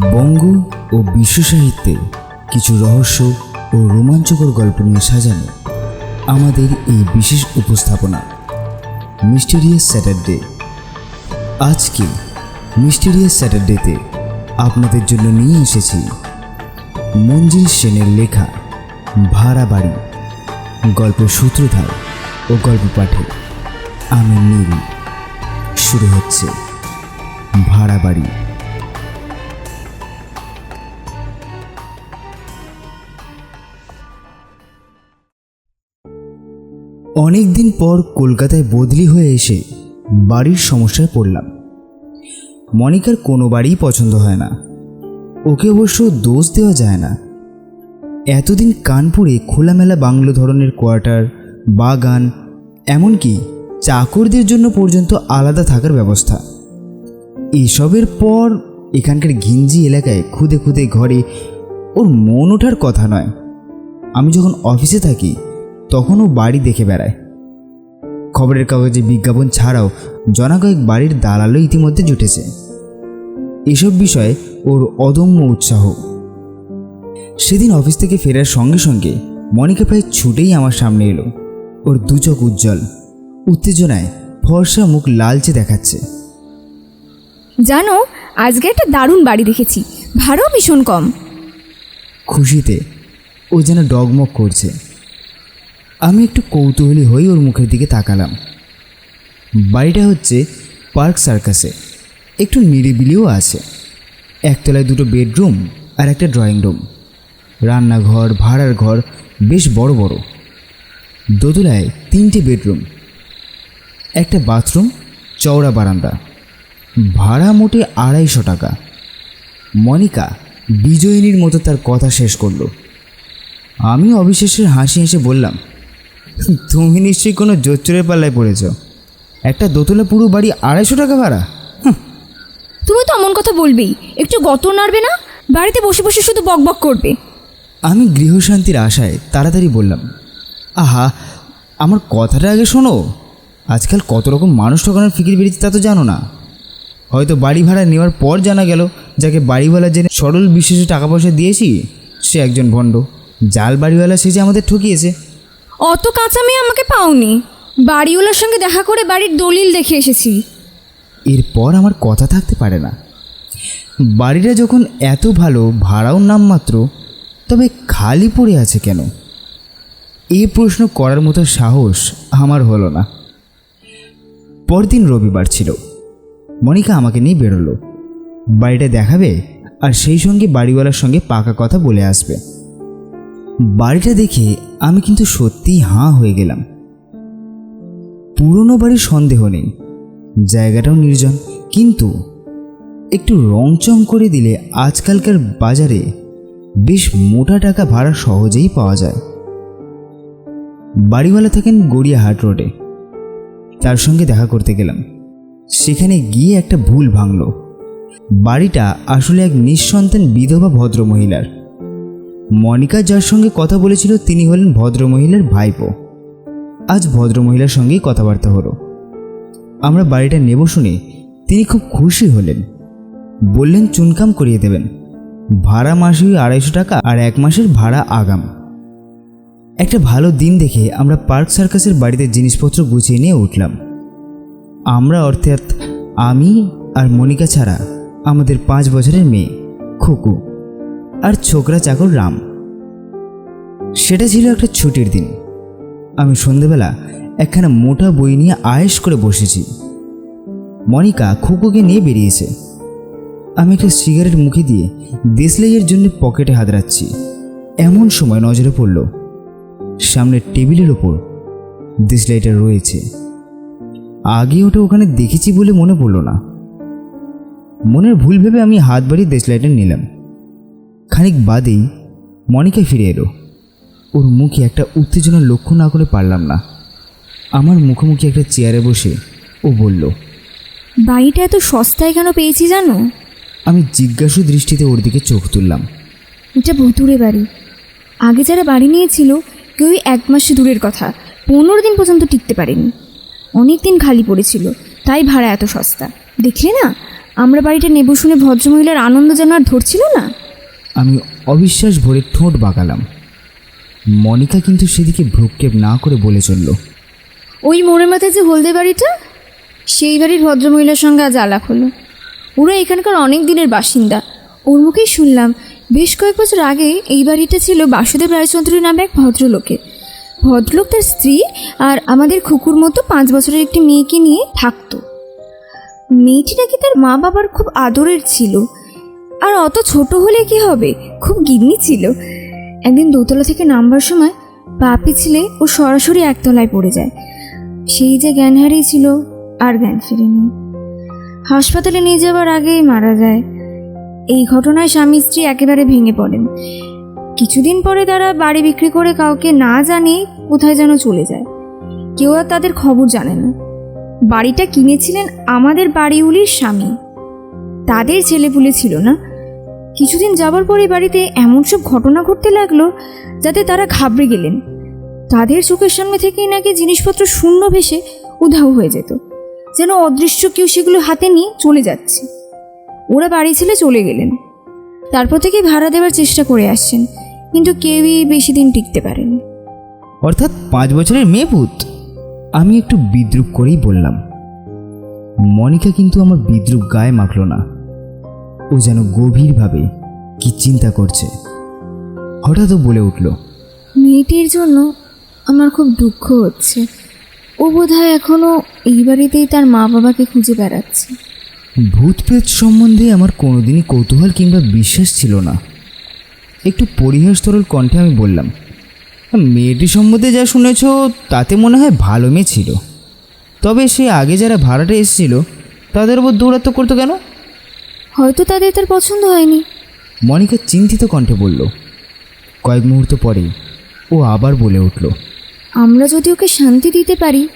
বঙ্গ ও বিশ্ব সাহিত্যে কিছু রহস্য ও রোমাঞ্চকর গল্প নিয়ে সাজানো আমাদের এই বিশেষ উপস্থাপনা, মিস্টেরিয়াস স্যাটারডে। আজকে মিস্টেরিয়াস স্যাটারডেতে আপনাদের জন্য নিয়ে এসেছি মঞ্জিল সেনের লেখা ভাড়া বাড়ি গল্পের সূত্রধার ও গল্প পাঠে আমি নীল শুরু হচ্ছে ভাড়া বাড়ি। অনেক দিন পর কলকাতায় বদলি হয়ে এসে বাড়ির সমস্যায় পড়লাম। মনিকার কোনো বাড়িই পছন্দ হয় না। ওকে অবশ্য দোষ দেওয়া যায় না। এতদিন কানপুরে খোলামেলা বাংলো ধরনের কোয়ার্টার, বাগান, এমনকি চাকরদের জন্য পর্যন্ত আলাদা থাকার ব্যবস্থা। এসবের পর এখানকার ঘিঞ্জি এলাকায় খুদে খুদে ঘরে ওর মন ওঠার কথা নয়। আমি যখন অফিসে থাকি তখন ও বাড়ি দেখে বেড়ায়। খবরের কাগজে বিজ্ঞাপন ছাড়াও জনাকয়েক বাড়ির দালালও ইতিমধ্যে জুটেছে। এসব বিষয়ে ওর অদম্য উৎসাহ। সেদিন অফিস থেকে ফেরার সঙ্গে সঙ্গে মনিকা প্রায় ছুটেই আমার সামনে এলো। ওর দু চোখ উজ্জ্বল উত্তেজনায় ফর্সা মুখ লালচে দেখাচ্ছে। জানো আজকে একটা দারুণ বাড়ি দেখেছি। ভাড়াও ভীষণ কম। খুশিতে ও যেন ডগমগ করছে। আমি একটু কৌতূহলী হয়ে ওর মুখের দিকে তাকালাম। বাড়িটা হচ্ছে পার্ক সার্কাসে। একটু নিরিবিলিও আছে। একতলায় দুটো বেডরুম আর একটা ড্রয়িং রুম। রান্নাঘর, ভাড়ার ঘর বেশ বড় বড়। দোতলায় তিনটে বেডরুম। একটা বাথরুম, চওড়া বারান্দা। ভাড়া মোটে আড়াইশো টাকা। মনিকা বিজয়িনীর মতো তার কথা শেষ করল। আমি অবিশ্বাসের হাসি হেসে বললাম তুমি নিশ্চয়ই কোনো জোচ্চরের পাল্লায় পড়েছ। একটা দোতলা পুরো বাড়ি আড়াইশো টাকা ভাড়া। তুমি তো এমন কথা বলবেই। একটু গত নাড়বে না? বাড়িতে বসে বসে শুধু বকবক করবে। আমি গৃহশান্তির আশায় তাড়াতাড়ি বললাম আহা আমার কথাটা আগে শোনো। আজকাল কত রকম মানুষ ঠকানোর ফিকির বেরিয়েছে তা তো জানো না। হয়তো বাড়ি ভাড়া নেওয়ার পর জানা গেল যাকে বাড়িওয়ালা জেনে সরল বিশেষে টাকা পয়সা দিয়েছি সে একজন ভণ্ড। জাল বাড়িওয়ালা সে যে আমাদের ঠকিয়েছে। অত কাঁচা মেয়ে আমাকে পাওনি। বাড়িওয়ালার সঙ্গে দেখা করে বাড়ির দলিল দেখে এসেছি। এরপর আমার কথা থাকতে পারে না। বাড়িটা যখন এত ভালো, ভাড়াও নামমাত্র, তবে খালি পড়ে আছে কেন? এই প্রশ্ন করার মতো সাহস আমার হলো না। পরদিন রবিবার ছিল। মনিকা আমাকে নিয়ে বেরোলো। বাড়িটা দেখাবে আর সেই সঙ্গে বাড়িওয়ালার সঙ্গে পাকা কথা বলে আসবে। বাড়িটা দেখে আমি কিন্তু সত্যিই হাঁ হয়ে গেলাম। পুরনো বাড়ির সন্দেহ নেই, জায়গাটাও নির্জন, কিন্তু একটু রংচং করে দিলে আজকালকার বাজারে বেশ মোটা টাকা ভাড়া সহজেই পাওয়া যায়। বাড়িওয়ালা থাকেন গড়িয়াহাট রোডে। তার সঙ্গে দেখা করতে গেলাম। সেখানে গিয়ে একটা ভুল ভাঙল। বাড়িটা আসলে এক নিঃসন্তান বিধবা ভদ্রমহিলার। মনিকা যার সঙ্গে কথা বলেছিল তিনি হলেন ভদ্রমহিলার ভাইপো। আজ ভদ্রমহিলার সঙ্গেই কথাবার্তা হলো। আমরা বাড়িটা নেব শুনে তিনি খুব খুশি হলেন। বললেন, চুনকাম করিয়ে দেবেন। ভাড়া মাসে আড়াইশো টাকা আর এক মাসের ভাড়া আগাম। একটা ভালো দিন দেখে আমরা পার্ক সার্কাসের বাড়িতে জিনিসপত্র গুছিয়ে নিয়ে উঠলাম। আমরা অর্থাৎ আমি আর মনিকা ছাড়া আমাদের পাঁচ বছরের মেয়ে, খুকু, আর ছোকরা চাকর রাম। সেটা ছিল একটা ছুটির দিন। আমি সন্ধেবেলা একখানা মোটা বই নিয়ে আয়েস করে বসেছি। মনিকা খুকুকে নিয়ে বেরিয়েছে। আমি একটা সিগারেট মুখে দিয়ে দেশলাইয়ের জন্য পকেটে হাত রাখছি। এমন সময় নজরে পড়ল সামনের টেবিলের ওপর দেশলাইটা রয়েছে। আগে ওটা ওখানে দেখেছি বলে মনে পড়ল না। মনের ভুল ভেবে আমি হাত বাড়িয়ে দেশলাইটা নিলাম। খানিক বাদেই মনিকা ফিরে এলো। ওর মুখে একটা উত্তেজনার লক্ষ্য না করে পারলাম না। আমার মুখোমুখি একটা চেয়ারে বসে ও বলল বাড়িটা এত সস্তায় কেন পেয়েছি জানো? আমি জিজ্ঞাসু দৃষ্টিতে ওর দিকে চোখ তুললাম। এটা ভুতুরে বাড়ি। আগে যারা বাড়ি নিয়েছিল কেউই এক মাস দূরের কথা। পনেরো দিন পর্যন্ত টিকতে পারেনি। অনেক দিন খালি পড়েছিল তাই ভাড়া এত সস্তা। দেখলে না আমরা বাড়িটা নেব শুনে ভদ্রমহিলার আনন্দ যেন আর ধরছিল না। আমি অবিশ্বাস ভরে ঠোঁট বাঁকালাম। মনিকা কিন্তু সেদিকে ভ্রুক্ষেপ না করে বলে চলল। ওই মোড়ের মাথায় যে হলদে বাড়িটা, সেই বাড়ির ভদ্রমহিলার সঙ্গে আজ আলাপ হলো। ওরা এখানকার অনেক দিনের বাসিন্দা। ওর মুখেই শুনলাম, বেশ কয়েক বছর আগে এই বাড়িটা ছিল বাসুদেব রায়চন্দ্রী নামে এক ভদ্রলোকের। ভদ্রলোক তার স্ত্রী আর আমাদের খুকুর মতো পাঁচ বছরের একটি মেয়েকে নিয়ে থাকতো। মেয়েটি নাকি তার মা বাবার খুব আদরের ছিল। আর অত ছোট হলে কি হবে? খুব গিন্নি ছিল। একদিন দোতলা থেকে নামবার সময় পা পিছলে ও সরাসরি একতলায় পড়ে যায়। সেই যে জ্ঞান হারিয়েছিল আর জ্ঞান ফিরেনি। হাসপাতালে নিয়ে যাওয়ার আগেই মারা যায়। এই ঘটনায় স্বামী স্ত্রী একেবারে ভেঙে পড়েন। কিছুদিন পরে তারা বাড়ি বিক্রি করে কাউকে না জানিয়ে কোথায় যেন চলে যায়। কেউ আর তাদের খবর জানে না। বাড়িটা কিনেছিলেন আমাদের বাড়িউলির স্বামী। তাদের ছেলেপুলে ছিল না। কিছুদিন যাবার পরে বাড়িতে এমন সব ঘটনা ঘটতে লাগল যাতে তারা ঘাবড়ে গেলেন। তাদের চোখের সামনে থেকেই নাকি জিনিসপত্র শূন্য ভেসে উধাও হয়ে যেত, যেন অদৃশ্য কেউ সেগুলো হাতে নিয়ে চলে যাচ্ছে। ওরা বাড়ি ছেড়ে চলে গেলেন। তারপর থেকে ভাড়া দেওয়ার চেষ্টা করে আসছেন, কিন্তু কেউই বেশি দিন টিকতে পারেনি। অর্থাৎ পাঁচ বছরের মেয়ে ভূত? আমি একটু বিদ্রুপ করেই বললাম। মনিকা কিন্তু আমার বিদ্রুপ গায়ে মাখল না। ও যেন গভীরভাবে কি চিন্তা করছে। হঠাৎ বলে উঠল মেয়েটির জন্য আমার খুব দুঃখ হচ্ছে। ও বোধহয় এখনও এই বাড়িতেই তার মা বাবাকে খুঁজে বেড়াচ্ছে। ভূত প্রেত সম্বন্ধে আমার কোনোদিনই কৌতূহল কিংবা বিশ্বাস ছিল না। একটু পরিহাস তরল কণ্ঠে আমি বললাম মেয়েটি সম্বন্ধে যা শুনেছ তাতে মনে হয় ভালো মেয়ে ছিল। তবে সে আগে যারা ভাড়াটে এসেছিল তাদের উপর দৌড়াত্ম করতো কেন? হয়তো তাদের তার পছন্দ হয়নি। মনিকা চিন্তিত কণ্ঠে বলল কয়েক মুহূর্ত পরেই ও আবার বলে উঠল আমরা যদি ওকে শান্তি দিতে পারি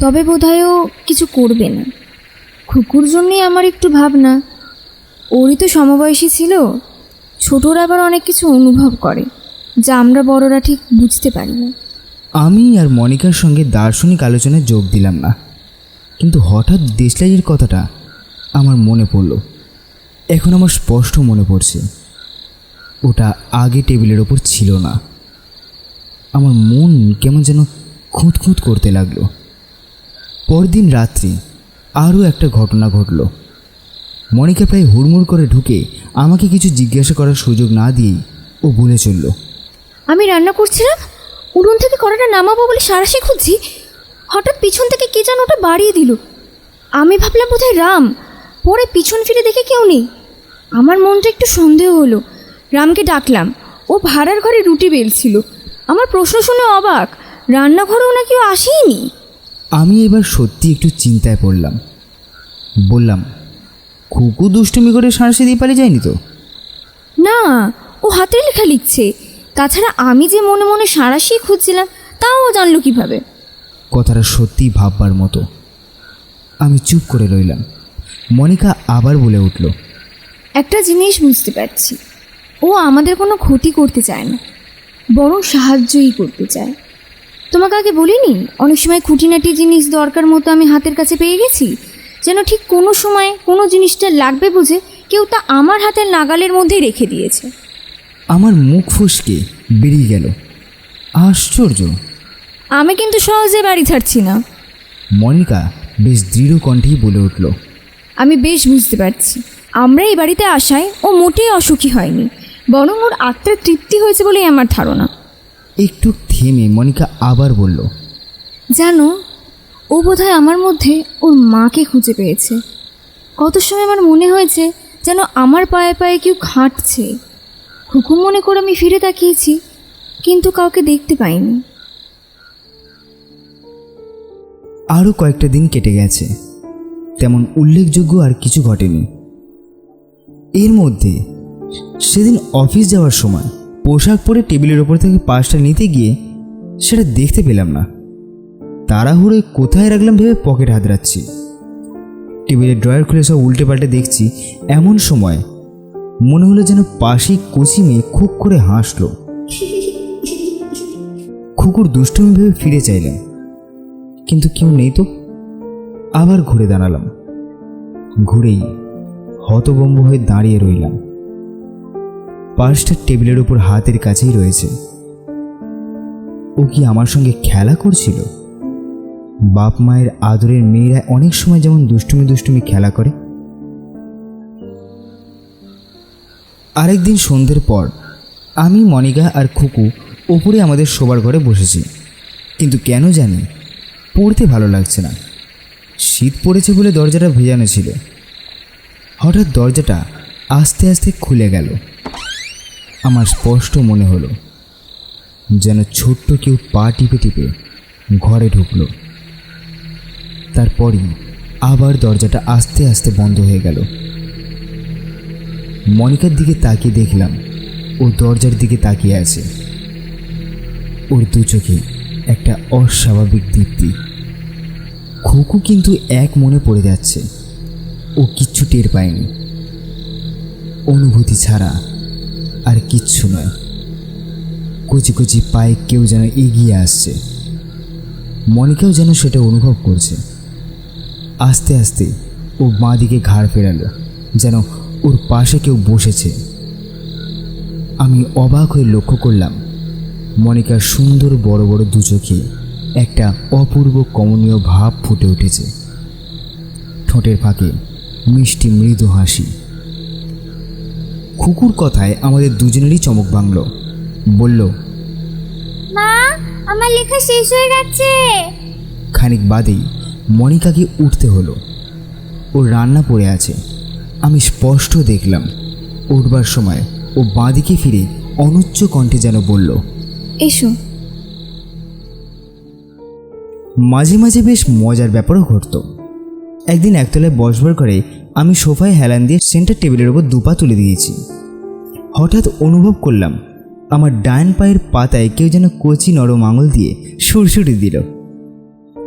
তবে বোধহয় ও কিছু করবে না। খুকুর জন্যই আমার একটু ভাবনা। ওরই তো সমবয়সী ছিল ছোটরা আবার অনেক কিছু অনুভব করে যা আমরা বড়রা ঠিক বুঝতে পারি না। আমি আর মনিকার সঙ্গে দার্শনিক আলোচনায় যোগ দিলাম না কিন্তু হঠাৎ দেশলাইয়ের কথাটা আমার মনে পড়ল। এখন আমার স্পষ্ট মনে পড়ছে। ওটা আগে টেবিলের ওপর ছিল না। আমার মন কেমন যেন খুঁত খুঁত করতে লাগল। পরদিন রাত্রি আরও একটা ঘটনা ঘটল। মনিকা প্রায় হুড়মুড় করে ঢুকে আমাকে কিছু জিজ্ঞাসা করার সুযোগ না দিয়েই ও বলে চলল, আমি রান্না করছিলাম, উনুন থেকে কড়াটা নামাবো বলে সারাশি খুঁজছি, হঠাৎ পিছন থেকে কে যেন ওটা বাড়িয়ে দিল। আমি ভাবলাম বোধহয় রাম। পরে পিছন ফিরে দেখে কেউ নেই। আমার মনটা একটু সন্দেহ হলো। রামকে ডাকলাম। ও ভাড়ার ঘরে রুটি বেলছিল। আমার প্রশ্ন শুনে অবাক। রান্নাঘরেও না কেউ আসেইনি? আমি এবার সত্যি একটু চিন্তায় পড়লাম। বললাম খুকু দুষ্টুমি করে সাঁড়সে দিয়ে পালিয়ে যায়নি তো? না ও হাতের লেখা লিখছে। তাছাড়া আমি যে মনে মনে সারাশি খুঁজছিলাম তাও ও জানলো কীভাবে? কথাটা সত্যিই ভাববার মতো। আমি চুপ করে রইলাম। মনিকা আবার বলে উঠল একটা জিনিস বুঝতে পারছি। ও আমাদের কোনো ক্ষতি করতে চায় না বরং সাহায্যই করতে চায়। তোমাকে আগে বলিনি অনেক সময় খুঁটিনাটি জিনিস দরকার মতো আমি হাতের কাছে পেয়ে গেছি যেন ঠিক কোনো সময় কোনো জিনিসটা লাগবে বুঝে কেউ তা আমার হাতের নাগালের মধ্যেই রেখে দিয়েছে। আমার মুখ ফুসকে বেরিয়ে গেল। আশ্চর্য। আমি কিন্তু সহজে বাড়ি ছাড়ছি না। মনিকা বেশ দৃঢ় কণ্ঠেই বলে উঠল আমি বেশ বুঝতে পারছি। আমরা এই বাড়িতে আসায় ও মোটেই অসুখী হয়নি বরং ওর আত্মার তৃপ্তি হয়েছে বলেই আমার ধারণা। একটু থেমে মনিকা আবার বলল জানো ও বোধহয় আমার মধ্যে ওর মাকে খুঁজে পেয়েছে। কত সময় আমার মনে হয়েছে যেন আমার পায়ে পায়ে কেউ খাটছে। হুকুম মনে করে আমি ফিরে তাকিয়েছি কিন্তু কাউকে দেখতে পাইনি। আরও কয়েকটা দিন কেটে গেছে। তেমন উল্লেখযোগ্য আর কিছু ঘটেনি। এর মধ্যে সেদিন অফিস যাওয়ার সময় পোশাক পরে টেবিলের ওপর থেকে পাশটা নিতে গিয়ে সেটা দেখতে পেলাম না। তাড়াহুড়োয় কোথায় রাখলাম ভেবে পকেট হাতড়াচ্ছি। টেবিলের ড্রয়ার খুলে সব উল্টে পাল্টে দেখছি, এমন সময় মনে হলো যেন পাশেই কচি মেয়ে খুব করে হাসলো। খুকুর দুষ্টুমি ভেবে ফিরে চাইলেন। কিন্তু কেউ নেই তো? আবার ঘুরে দাঁড়ালাম। ঘুরেই হতবম্ব হয়ে দাঁড়িয়ে রইলাম। পার্সটা টেবিলের উপর হাতের কাছেই রয়েছে। ও কি আমার সঙ্গে খেলা করছিল? বাপ মায়ের আদরের মেয়েরা অনেক সময় যেমন দুষ্টুমি দুষ্টুমি খেলা করে। আরেকদিন সন্ধ্যের পর আমি, মনিকা আর খুকু ওপরে আমাদের শোবার ঘরে বসেছি। কিন্তু কেন জানি পড়তে ভালো লাগছে না। শীত পড়েছে বলে দরজাটা ভেজানো ছিল। হঠাৎ দরজাটা আস্তে আস্তে খুলে গেল। আমার স্পষ্ট মনে হলো, যেন ছোট্ট কেউ পা টিপে টিপে ঘরে ঢুকলো। তারপরই আবার দরজাটা আস্তে আস্তে বন্ধ হয়ে গেল। মনিকার দিকে তাকিয়ে দেখলাম, ও দরজার দিকে তাকিয়ে আছে। ওর দু চোখে একটা অস্বাভাবিক দীপ্তি। খুকু কিন্তু এক মনে পড়ে যাচ্ছে। ও কিচ্ছু টের পায়নি। অনুভূতি ছাড়া আর কিচ্ছু নয়। কচি কচি পায়ে কেউ যেন এগিয়ে আসছে। মনিকাও যেন সেটা অনুভব করছে। আস্তে আস্তে ও বাঁ দিকে ঘাড় ফেরালো, যেন ওর পাশে কেউ বসেছে। আমি অবাক হয়ে লক্ষ্য করলাম, মনিকার সুন্দর বড় বড় দু চোখে একটা অপূর্ব কমনীয় ভাব ফুটে উঠেছে। ঠোঁটের ফাঁকে মিষ্টি মৃদু হাসি। খুকুর কথায় আমাদের দুজনেরই চমক ভাঙল। বলল মা আমার লেখা শেষ হয়ে গেছে। খানিক বাদেই মনিকাকে উঠতে হলো। ওর রান্না পড়ে আছে। আমি স্পষ্ট দেখলাম উঠবার সময় ও বাঁদিকে ফিরে অনুচ্চ কণ্ঠে যেন বলল এসো। মাঝে মাঝে বেশ মজার ব্যাপারও ঘটতো। একদিন একতলায় বসবার করে আমি সোফায় হেলান দিয়ে সেন্টার টেবিলের ওপর দুপা তুলে দিয়েছি। হঠাৎ অনুভব করলাম, আমার ডান পায়ের পাতায় কেউ যেন কচি নরম আঙুল দিয়ে সুরসুরি দিল।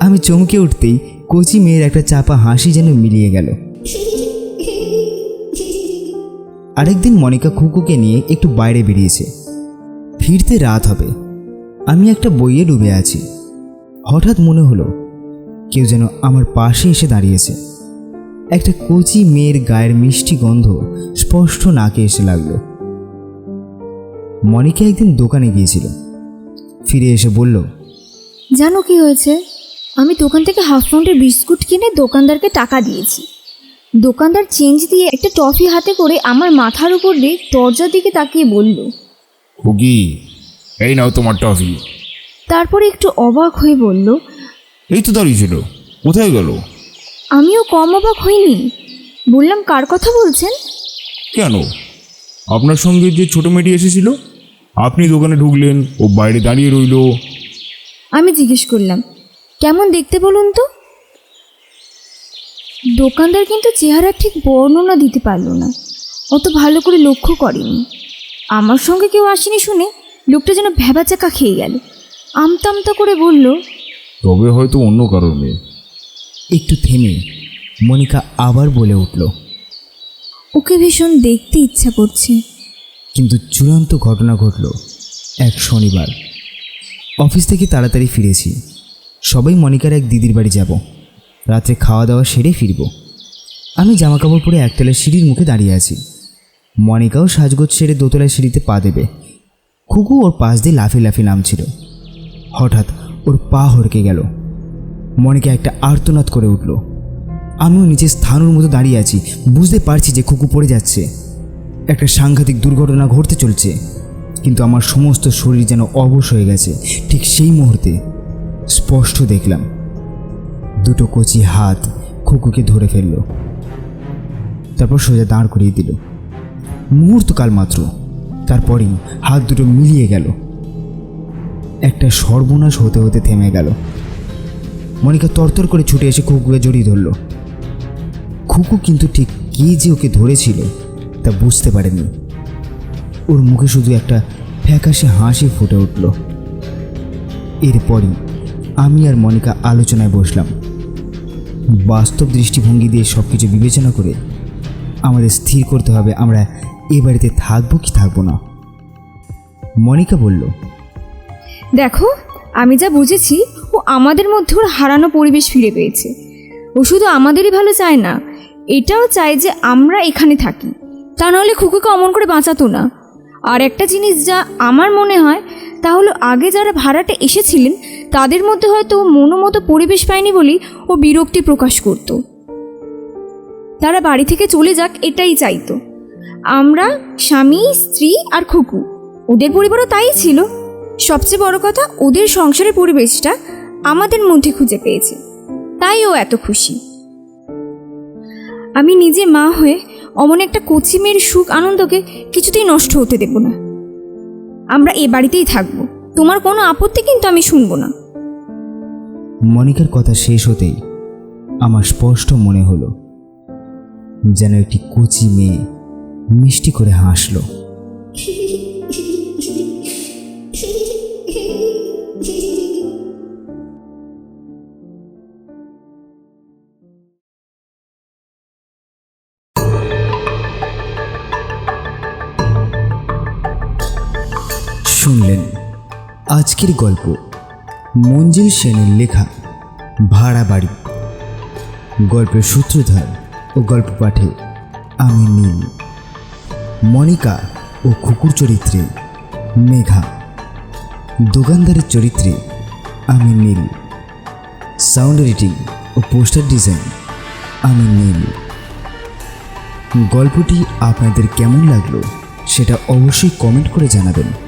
আমি চমকে উঠতেই কচি মেয়ের একটা চাপা হাসি যেন মিলিয়ে গেল। আরেকদিন মনিকা খুকুকে নিয়ে একটু বাইরে বেরিয়েছে। ফিরতে রাত হবে। আমি একটা বইয়ে ডুবে আছি। হঠাৎ মনে হলো কেউ যেন আমার পাশে এসে দাঁড়িয়েছে। একটা কচি মেয়ের গায়ের মিষ্টি গন্ধ স্পষ্ট নাকে এসে লাগল। মনিকা একদিন দোকানে গিয়েছিল। ফিরে এসে বলল জানো কি হয়েছে? আমি দোকান থেকে হাফ পাউন্ডের বিস্কুট কিনে দোকানদারকে টাকা দিয়েছি। দোকানদার চেঞ্জ দিয়ে একটা টফি হাতে করে আমার মাথার উপর দিয়ে দরজার দিকে তাকিয়ে বলল হুগি এই নাও তোমার টফি। তারপরে একটু অবাক হয়ে বলল এই তো দাঁড়িয়ে ছিল। কোথায় গেল? আমিও কম অবাক হইনি। বললাম কার কথা বলছেন? কেন? আপনার সঙ্গে যে ছোট মেয়েটি এসেছিল আপনি দোকানে ঢুকলেন ও বাইরে দাঁড়িয়ে রইল। আমি জিজ্ঞেস করলাম কেমন দেখতে বলুন তো? দোকানদার কিন্তু চেহারা ঠিক বর্ণনা দিতে পারল না। অত ভালো করে লক্ষ্য করেনি। আমার সঙ্গে কেউ আসেনি শুনে লোকটা যেন ভ্যাবাচাকা খেয়ে গেল। আমতা আমতা করে বলল তবে হয়তো অন্য কারণে একটু থেমে মনিকা আবার বলে উঠল ওকে ভীষণ দেখতে ইচ্ছা করছে। কিন্তু চূড়ান্ত ঘটনা ঘটল এক শনিবার। অফিস থেকে তাড়াতাড়ি ফিরেছি। সবাই মনিকার এক দিদির বাড়ি যাব। রাত্রে খাওয়া দাওয়া সেরে ফিরব। আমি জামাকাপড় পরে একতলার সিঁড়ির মুখে দাঁড়িয়ে আছি। মনিকাও সাজগোজ সেরে দোতলার সিঁড়িতে পা দেবে। খুকু ওর পাশ দিয়ে লাফি লাফি নামছিল। হঠাৎ ওর পা হড়কে গেল। মনিকা একটা আর্তনাদ করে উঠল। আমিও নিজের স্থানুর মতো দাঁড়িয়ে আছি, বুঝতে পারছি যে খুকু পড়ে যাচ্ছে। একটা সাংঘাতিক দুর্ঘটনা ঘটতে চলছে, কিন্তু আমার সমস্ত শরীর যেন অবশ হয়ে গেছে। ঠিক সেই মুহূর্তে স্পষ্ট দেখলাম, দুটো কচি হাত খুকুকে ধরে ফেলল। তারপর সোজা দাঁড় করিয়ে দিল। মুহূর্তকাল মাত্র, তারপরেই হাত দুটো মিলিয়ে গেল। একটা সর্বনাশ হতে হতে থেমে গেল। মনিকা তরতর করে ছুটে এসে খুকুকে জড়িয়ে ধরল। খুকু কিন্তু ঠিক কে যে ওকে ধরেছিল তা বুঝতে পারেনি ওর মুখে শুধু একটা ফ্যাকাশে হাসি ফুটে উঠল। এরপরই আমি আর মনিকা আলোচনায় বসলাম। বাস্তব দৃষ্টিভঙ্গি দিয়ে সব কিছু বিবেচনা করে আমাদের স্থির করতে হবে, আমরা এ বাড়িতে থাকব কি থাকব না। মনিকা বলল দেখো, আমি যা বুঝেছি, ও আমাদের মধ্যে ওর হারানো পরিবেশ ফিরে পেয়েছে। ও শুধু আমাদেরই ভালো চায় না, এটাও চায় যে আমরা এখানে থাকি। তা নাহলে খুকুকে অমন করে বাঁচাতো না। আর একটা জিনিস যা আমার মনে হয়, তা হলো আগে যারা ভাড়াটে এসেছিলেন, তাদের মধ্যে হয়তো মনোমতো পরিবেশ পায়নি বলেই ও বিরক্তি প্রকাশ করতো। তারা বাড়ি থেকে চলে যাক, এটাই চাইতো। আমরা স্বামী, স্ত্রী আর খুকু, ওদের পরিবারও তাই ছিল। সবচেয়ে বড় কথা ওদের সংসারের পরিবেশটা আমাদের মধ্যে খুঁজে পেয়েছে। তাই ও এত খুশি। আমি নিজে মা হয়ে অমন একটা কচি মেয়ের সুখ আনন্দকে কিছুতেই নষ্ট হতে দেব না। আমরা এ বাড়িতেই থাকব। তোমার কোনো আপত্তি কিন্তু আমি শুনব না। মনিকার কথা শেষ হতেই আমার স্পষ্ট মনে হলো যেন একটি কচি মেয়ে মিষ্টি করে হাসলো। শুনলেন আজকের গল্প মঞ্জিল সেনের লেখা ভাড়া বাড়ি। গল্পের সূত্রধার ও গল্প পাঠে আমি নীল। মনিকা ও কুকুর চরিত্রে মেঘা। দোকানদারের চরিত্রে আমি নীল। সাউন্ড এডিটিং ও পোস্টার ডিজাইন আমি নীল। গল্পটি আপনাদের কেমন লাগল সেটা অবশ্যই কমেন্ট করে জানাবেন।